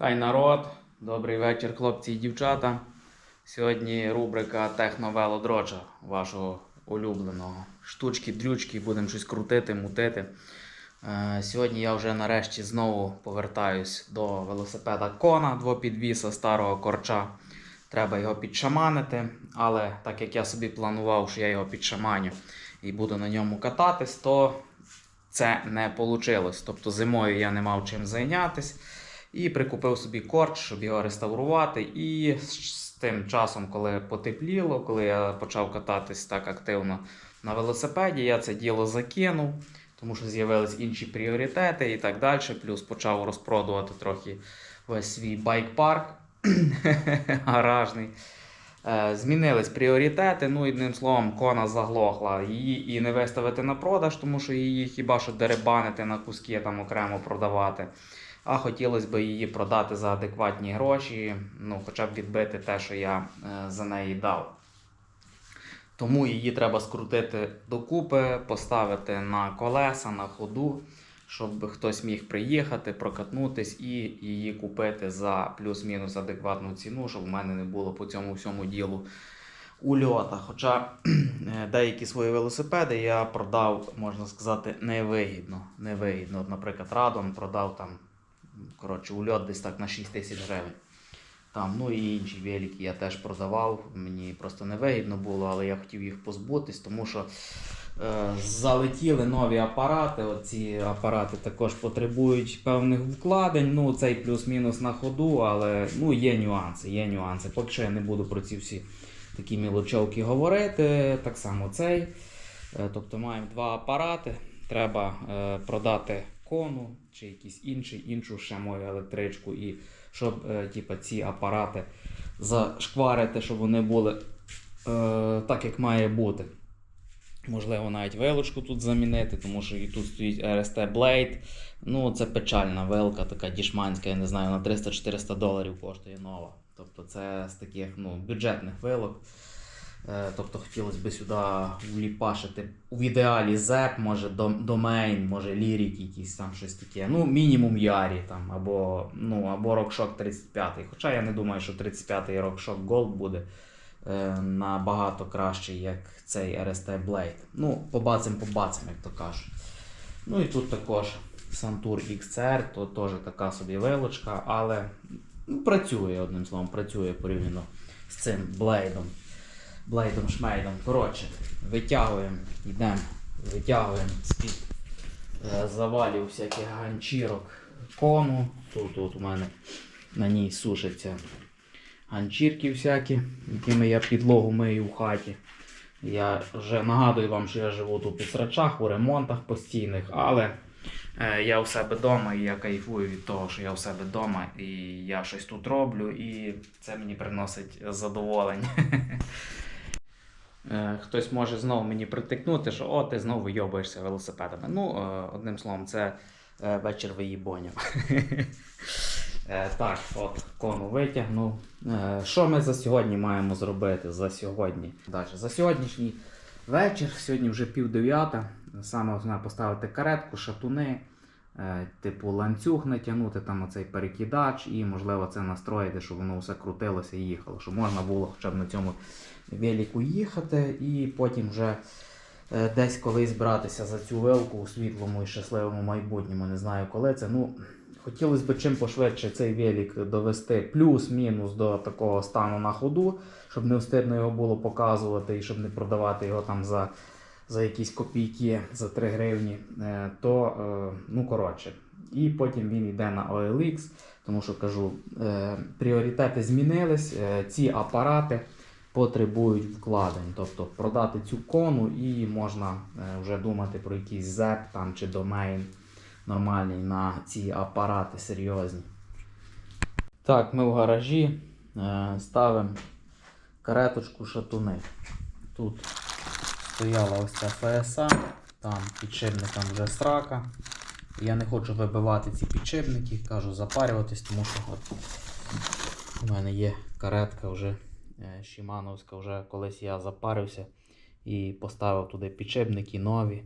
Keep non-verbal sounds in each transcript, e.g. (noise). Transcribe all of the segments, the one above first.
Хай народ, добрий вечір, хлопці і дівчата. Сьогодні рубрика Техновелодроча вашого улюбленого. Штучки, дрючки, будемо щось крутити, мутити. Е, сьогодні я вже нарешті знову повертаюсь до велосипеда Кона двопідвіса старого корча. Треба його підшаманити, але так як я собі планував, що я його підшаманю і буду на ньому кататись, то це не вийшло. Тобто зимою я не мав чим зайнятися. І прикупив собі корч, щоб його реставрувати. І з тим часом, коли потепліло, коли я почав кататись так активно на велосипеді, я це діло закинув, тому що з'явились інші пріоритети і так далі. Плюс почав розпродувати трохи весь свій байк-парк (clears throat) гаражний. Е, Змінились пріоритети. Ну, одним словом, кона заглохла. Її і не виставити на продаж, тому що її хіба що деребанити на куски там окремо продавати. А хотілося б її продати за адекватні гроші, ну, хоча б відбити те, що я е, за неї дав. Тому її треба скрутити докупи, поставити на колеса, на ходу, щоб хтось міг приїхати, прокатнутись і її купити за плюс-мінус адекватну ціну, щоб в мене не було по цьому всьому ділу ульота. Хоча е, деякі свої велосипеди я продав, можна сказати, невигідно. невигідно. Наприклад, Радон продав там коротше, ульот десь так на 6 тисяч гривень. Там, ну і інші велики я теж продавав. Мені просто невигідно було, але я хотів їх позбутись, тому що е, залетіли нові апарати. Оці апарати також потребують певних вкладень. Ну, цей плюс-мінус на ходу, але ну, є нюанси, є нюанси. Поки що я не буду про ці всі такі мілочовки говорити. Так само цей. Е, Тобто маємо два апарати. Треба е, продати кону чи якийсь інший, іншу ще мою електричку, і щоб е, типа, ці апарати зашкварити, щоб вони були е, так, як має бути. Можливо, навіть вилочку тут замінити, тому що і тут стоїть RST Blade. Ну, це печальна вилка, така дішманська, я не знаю, на 300-400 доларів коштує нова. Тобто це з таких ну, бюджетних вилок. Е, Тобто хотілося б сюди вліпашити в ідеалі ZEP, може дом- домейн, може лірік якийсь там щось таке. Ну, мінімум Ярі там, або, ну, або RockShox 35. Хоча я не думаю, що 35-й RockShox Gold буде е, набагато кращий, як цей RST Blade. Ну, побацим, побацим, як то кажуть. Ну і тут також Santur XR, то теж така собі вилочка, але ну, працює одним словом, працює порівняно з цим блейдом. Блейдом шмейдом. Коротше, витягуємо, йдемо, витягуємо з-під е, завалів всяких ганчірок кону. Тут, тут у мене на ній сушаться ганчірки всякі, якими я підлогу мию в хаті. Я вже нагадую вам, що я живу тут у срачах, у ремонтах постійних, але е, я у себе вдома і я кайфую від того, що я у себе вдома і я щось тут роблю, і це мені приносить задоволення. (laughs) Е, Хтось може знову мені притикнути, що о, ти знову йобаєшся велосипедами. Ну, е, одним словом, це е, вечір виїбонів. (laughs) Так, от кону витягнув. Що ми за сьогодні маємо зробити? За сьогодні. За сьогоднішній вечір, сьогодні вже пів дев'ята. Саме поставити каретку, шатуни, типу ланцюг натягнути, там оцей перекидач, і можливо це настроїти, щоб воно все крутилося і їхало. Щоб можна було хоча б на цьому велику їхати, і потім вже е, десь колись братися за цю вилку у світлому і щасливому майбутньому. Не знаю коли це. Ну, хотілося б чим пошвидше цей велик довести плюс-мінус до такого стану на ходу, щоб не встидно його було показувати і щоб не продавати його там за, за якісь копійки, за 3 гривні. Е, то, е, ну коротше. І потім він йде на OLX, тому що кажу, е, пріоритети змінились, ці апарати потребують вкладень. Тобто продати цю кону і можна вже думати про якийсь ZEP там, чи домейн нормальний на ці апарати серйозні. Так, ми в гаражі ставимо кареточку шатуни. Тут стояла ось ця ФСА, там підшипникам вже срака. Я не хочу вибивати ці підшипники, кажу запарюватись, тому що от у мене є каретка вже е, Шимановська, вже колись я запарився і поставив туди підшипники нові.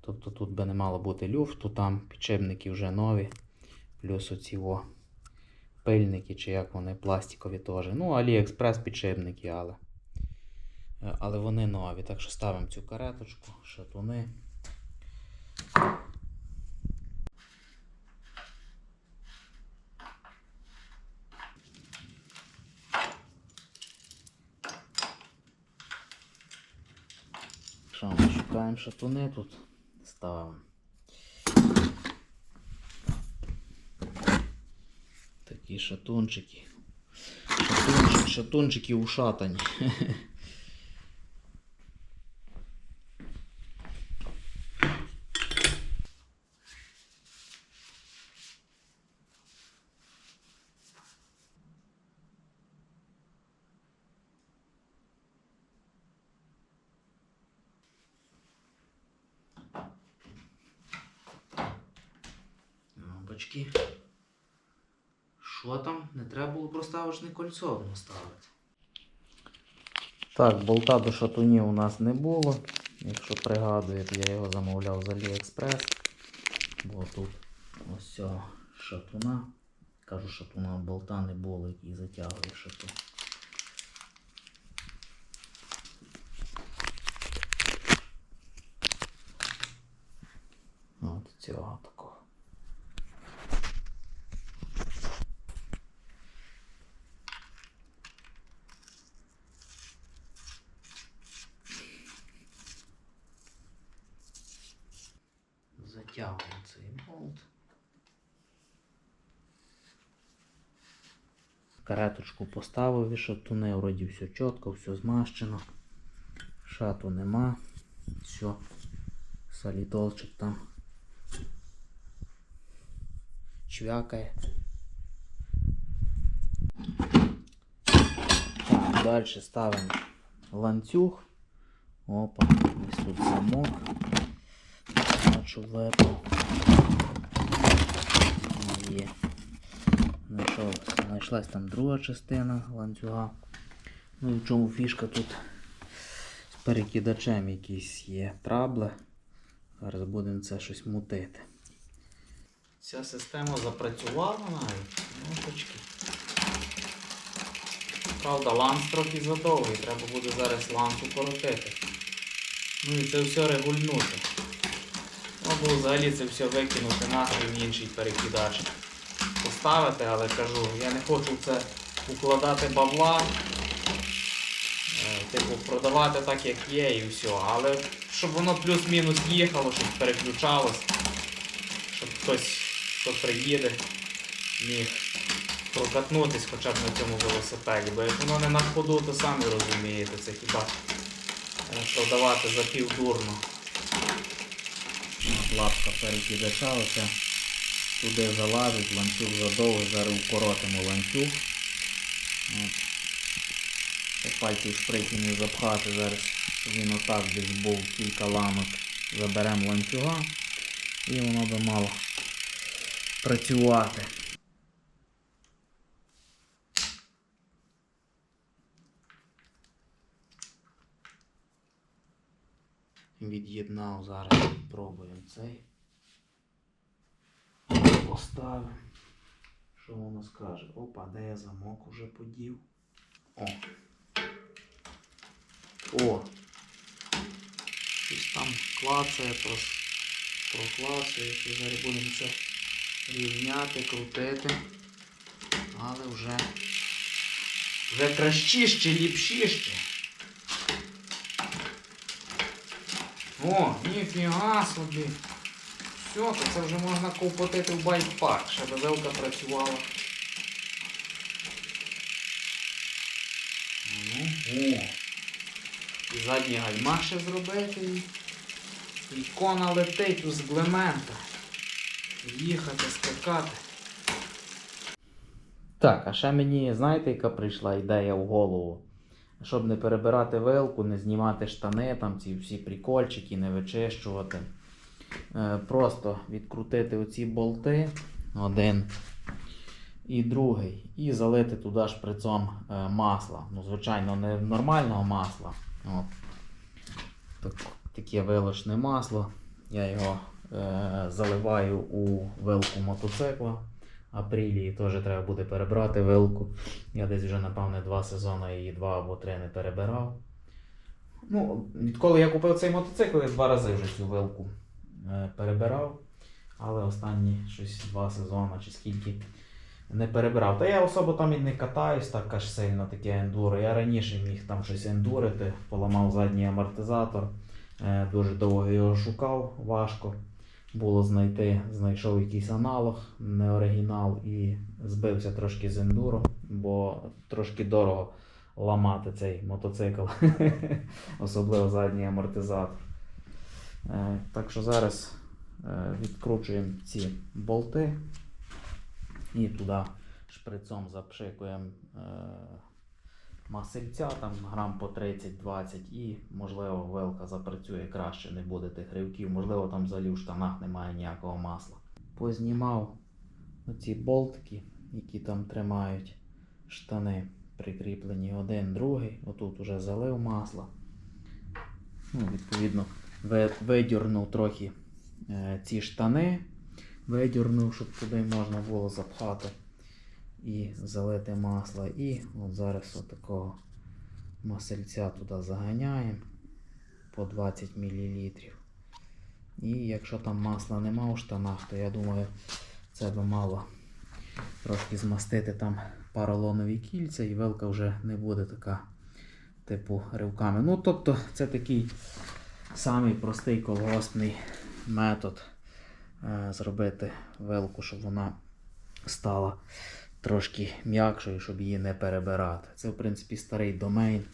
Тобто тут би не мало бути люфту, там підшипники вже нові. Плюс оці о пильники, чи як вони пластикові теж. Ну, Аліекспрес підшипники, але. Е, Але вони нові. Так що ставимо цю кареточку, шатуни. Що ми шукаємо шатуни тут? Ставимо. Такі шатунчики. Шатунчик, шатунчики ушатані. (laughs) Ну. Що там? Не треба було проставочне кольцо одно ставити. Так, болта до шатунів у нас не було. Якщо пригадуєте, я його замовляв з Аліекспрес. Бо тут ось цього шатуна. Кажу, шатуна болта не було, який затягує шатун. От цього такого. Затягуємо цей болт. Кареточку поставив і шатуни, вроді все чітко, все змащено. Шату нема. Все. Солідолчик там чвякає. Так, далі ставимо ланцюг. Опа, ось тут замок. Вепу. Є. Знайшлась там друга частина ланцюга. Ну і в чому фішка тут з перекидачем якісь є трабли. Зараз будемо це щось мутити. Ця система запрацювала навіть. Ножички. Правда, ланц трохи задовгий, треба буде зараз ланц укоротити. Ну і це все регульнути. Або взагалі це все викинути в інший перекидач. Поставити, але кажу, я не хочу це укладати бабла. Е, Типу, продавати так, як є, і все. Але щоб воно плюс-мінус їхало, щоб переключалось, щоб хтось, хто приїде, міг прокатнутись хоча б на цьому велосипеді. Бо як воно не на ходу, то самі розумієте, це хіба е, продавати за півдурно. Лапка перекидача, оце туди залазить, ланцюг задовго, зараз укоротимо ланцюг. Пальці в не запхати, зараз він отак десь був кілька ламок. Заберемо ланцюга і воно би мало працювати. Від'єднав зараз, пробуємо цей. Поставимо. Що воно скаже? Опа, де я замок уже подів? О. О. Щось там клацає, проклацає, зараз будемо це рівняти, крутити. Але вже вже кращіще, ліпшіще. О, ніфіга собі. Все, то це вже можна ковпотити в байк-парк, щоб вилка працювала. Ну, о. І задні гальма ще зробити. І, і кона летить у зглемента. Їхати, скакати. Так, а ще мені, знаєте, яка прийшла ідея в голову? Щоб не перебирати вилку, не знімати штани, там ці всі прикольчики, не вичищувати. Е, просто відкрутити оці болти, один і другий, і залити туди шприцом е, масла. Ну, звичайно, не нормального масла. От. Так, таке вилочне масло. Я його е, заливаю у вилку мотоцикла. Апрілі теж треба буде перебрати вилку. Я десь вже, напевне, два сезони її два або три не перебирав. Ну, відколи я купив цей мотоцикл, я два рази вже цю вилку е, перебирав. Але останні щось два сезони чи скільки не перебирав. Та я особо там і не катаюсь так аж сильно таке ендуро. Я раніше міг там щось ендурити, поламав задній амортизатор. Е, Дуже довго його шукав, важко було знайти. Знайшов якийсь аналог, не оригінал, і збився трошки з ендуро, бо трошки дорого ламати цей мотоцикл, (laughs) особливо задній амортизатор. Е, Так що зараз е, відкручуємо ці болти і туди шприцом запшикуємо е, масельця, там грам по 30-20 і можливо вилка запрацює краще, не буде тих ривків, можливо там взагалі в штанах немає ніякого масла. Познімав оці болтики, які там тримають штани прикріплені один, другий. Отут уже залив масло. Ну, відповідно, ви- видюрнув трохи е, ці штани, видюрнув, щоб туди можна було запхати і залити масло. І от зараз отакого масельця туди заганяємо по 20 мл. І якщо там масла нема у штанах, то я думаю, це би мало трошки змастити там поролонові кільця, і вилка вже не буде така, типу, ривками. Ну, тобто, це такий самий простий колгоспний метод е, зробити вилку, щоб вона стала трошки м'якшою, щоб її не перебирати. Це, в принципі, старий домейн.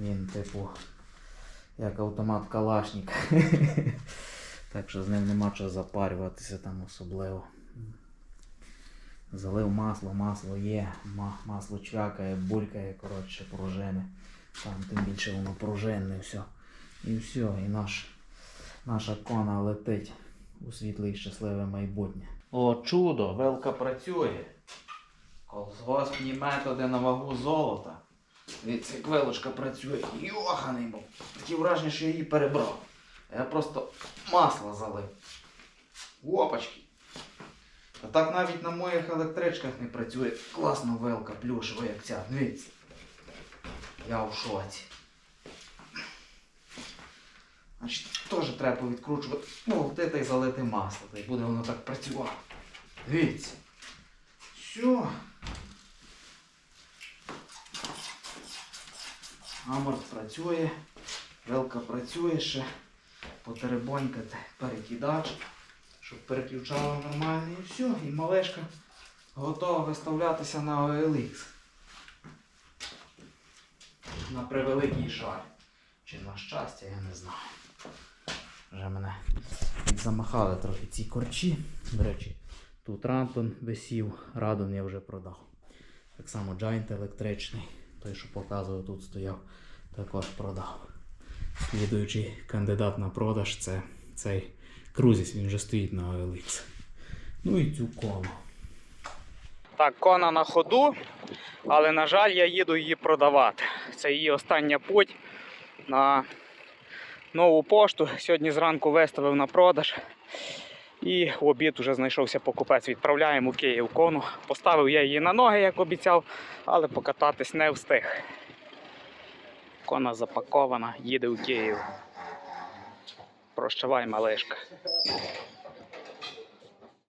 Він, типу, як автомат Калашник. (laughs) так що з ним нема чого запарюватися там особливо. Залив масло, масло є, масло чвякає, булькає, коротше, пружини. Там тим більше воно пружинне, все. І все, і наш, наша кона летить у світле і щасливе майбутнє. О, чудо! Велка працює. Колгоспні методи на вагу золота. Дивіться, як вилочка працює. Йоханий був. Таке враження, що я її перебрав. Я просто масло залив. Опачки. А так навіть на моїх електричках не працює. Класна вилка плюшева, як ця. Дивіться. Я в шоці. Значить, теж треба повідкручувати болти та й залити масло. Та й буде воно так працювати. Дивіться. Все. Аморт працює, вилка працює ще. Потеребонькати перекидач, щоб переключало нормально і все. І малешка готова виставлятися на OLX. На превеликий жаль. Чи на щастя, я не знаю. Вже мене замахали трохи ці корчі. До речі, тут Рантон висів, Радон я вже продав. Так само Giant електричний, той, що показував, тут стояв, також продав. Слідуючий кандидат на продаж це цей Крузіс, він вже стоїть на OLX. Ну і цю кону. Так, кона на ходу, але, на жаль, я їду її продавати. Це її остання путь на нову пошту. Сьогодні зранку виставив на продаж. І в обід вже знайшовся покупець. Відправляємо в Київ кону. Поставив я її на ноги, як обіцяв, але покататись не встиг. Кона запакована, їде в Київ. Прощавай, малишка.